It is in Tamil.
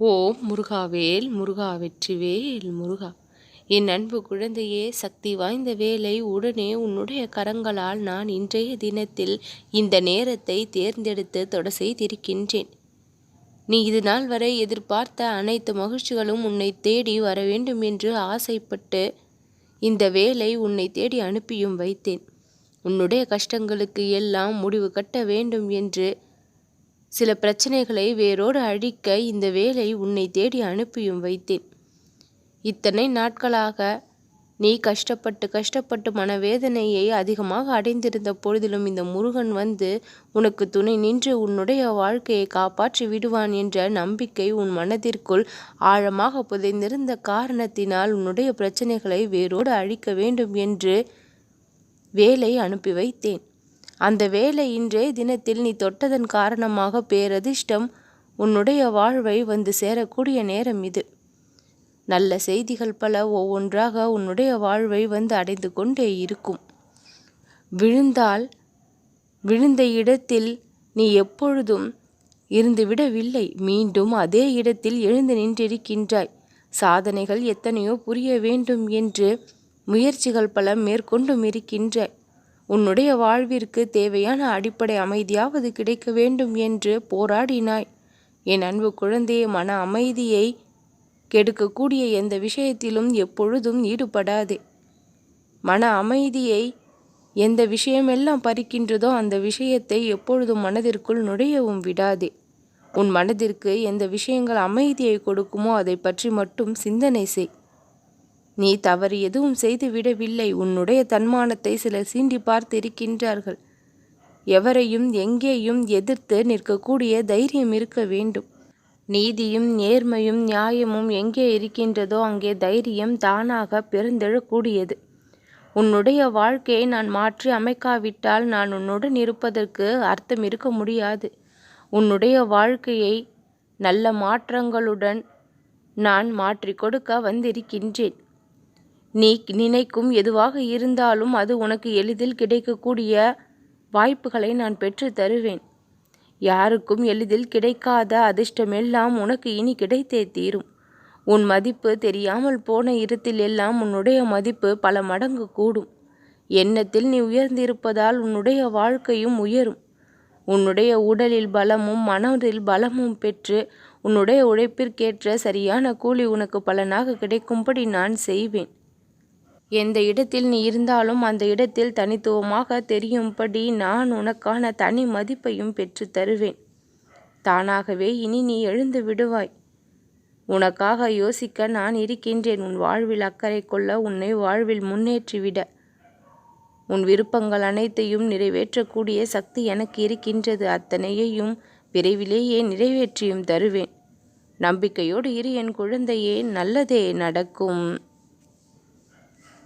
ஓம் முருகாவேல் முருகா வெற்றிவேல் முருகா. என் அன்பு குழந்தையே சக்தி வாய்ந்த வேலை உடனே உன்னுடைய கரங்களால் நான் இன்றைய தினத்தில் இந்த நேரத்தை தேர்ந்தெடுத்து தொட செய்திருக்கின்றேன். நீ இது நாள் வரை எதிர்பார்த்த அனைத்து மகிழ்ச்சிகளும் உன்னை தேடி வர வேண்டும் என்று ஆசைப்பட்டு இந்த வேலை உன்னை தேடி அனுப்பியும் வைத்தேன். உன்னுடைய கஷ்டங்களுக்கு எல்லாம் முடிவு கட்ட வேண்டும் என்று சில பிரச்சனைகளை வேரோடு அழிக்க இந்த வேலை உன்னை தேடி அனுப்பியும் வைத்தேன். இத்தனை நாட்களாக நீ கஷ்டப்பட்டு கஷ்டப்பட்டு மனவேதனையை அதிகமாக அடைந்திருந்த பொழுதிலும் இந்த முருகன் வந்து உனக்கு துணை நின்று உன்னுடைய வாழ்க்கையை காப்பாற்றி விடுவான் என்ற நம்பிக்கை உன் மனதிற்குள் ஆழமாக புதைந்திருந்த காரணத்தினால் உன்னுடைய பிரச்சனைகளை வேரோடு அழிக்க வேண்டும் என்று வேலை அனுப்பி வைத்தேன். அந்த வேலை இன்றைய தினத்தில் நீ தொட்டதன் காரணமாக பேரதிர்ஷ்டம் உன்னுடைய வாழ்வை வந்து சேரக்கூடிய நேரம் இது. நல்ல செய்திகள் பல ஒவ்வொன்றாக உன்னுடைய வாழ்வை வந்து அடைந்து கொண்டே இருக்கும். விழுந்தால் விழுந்த இடத்தில் நீ எப்பொழுதும் இருந்துவிடவில்லை. மீண்டும் அதே இடத்தில் எழுந்து நின்றிருக்கின்றாய். சாதனைகள் எத்தனையோ புரிய வேண்டும் என்று முயற்சிகள் பல மேற்கொண்டும் இருக்கின்றாய். உன்னுடைய வாழ்விற்கு தேவையான அடிப்படை அமைதியாவது கிடைக்க வேண்டும் என்று போராடினாய். என் அன்பு குழந்தையை மன அமைதியை கெடுக்கக்கூடிய எந்த விஷயத்திலும் எப்பொழுதும் ஈடுபடாதே. மன அமைதியை எந்த விஷயமெல்லாம் பறிக்கின்றதோ அந்த விஷயத்தை எப்பொழுதும் மனதிற்குள் நுழையவும் விடாதே. உன் மனதிற்கு எந்த விஷயங்கள் அமைதியை கொடுக்குமோ அதை பற்றி மட்டும் சிந்தனை செய். நீ தவறு எதுவும் செய்து விடவில்லை. உன்னுடைய தன்மானத்தை சிலர் சீண்டி பார்த்து இருக்கின்றார்கள் எவரையும் எங்கேயும் எதிர்த்து நிற்கக்கூடிய தைரியம் இருக்க வேண்டும். நீதியும் நேர்மையும் நியாயமும் எங்கே இருக்கின்றதோ அங்கே தைரியம் தானாக பிறந்தெழக்கூடியது. உன்னுடைய வாழ்க்கையை நான் மாற்றி அமைக்காவிட்டால் நான் உன்னுடன் இருப்பதற்கு அர்த்தம் இருக்க முடியாது. உன்னுடைய வாழ்க்கையை நல்ல மாற்றங்களுடன் நான் மாற்றி கொடுக்க வந்திருக்கின்றேன். நீ நினைக்கும் எதுவாக இருந்தாலும் அது உனக்கு எளிதில் கிடைக்கக்கூடிய வாய்ப்புகளை நான் பெற்று தருவேன். யாருக்கும் எளிதில் கிடைக்காத அதிர்ஷ்டமெல்லாம் உனக்கு இனி கிடைத்தே தீரும். உன் மதிப்பு தெரியாமல் போன இடத்தில் எல்லாம் உன்னுடைய மதிப்பு பல மடங்கு கூடும். எண்ணத்தில் நீ உயர்ந்திருப்பதால் உன்னுடைய வாழ்க்கையும் உயரும். உன்னுடைய உடலில் பலமும் மனதில் பலமும் பெற்று உன்னுடைய உழைப்பிற்கேற்ற சரியான கூலி உனக்கு பலனாக கிடைக்கும்படி நான் செய்வேன். எந்த இடத்தில் நீ இருந்தாலும் அந்த இடத்தில் தனித்துவமாக தெரியும்படி நான் உனக்கான தனி மதிப்பையும் பெற்று தருவேன். தானாகவே இனி நீ எழுந்து விடுவாய். உனக்காக யோசிக்க நான் இருக்கின்றேன். உன் வாழ்வில் அக்கறை கொள்ள உன்னை வாழ்வில் முன்னேற்றிவிட. உன் விருப்பங்கள் அனைத்தையும் நிறைவேற்றக்கூடிய சக்தி எனக்கு இருக்கின்றது. அத்தனையையும் விரைவிலேயே நிறைவேற்றியும் தருவேன். நம்பிக்கையோடு இரு. என் குழந்தையே நல்லதே நடக்கும்.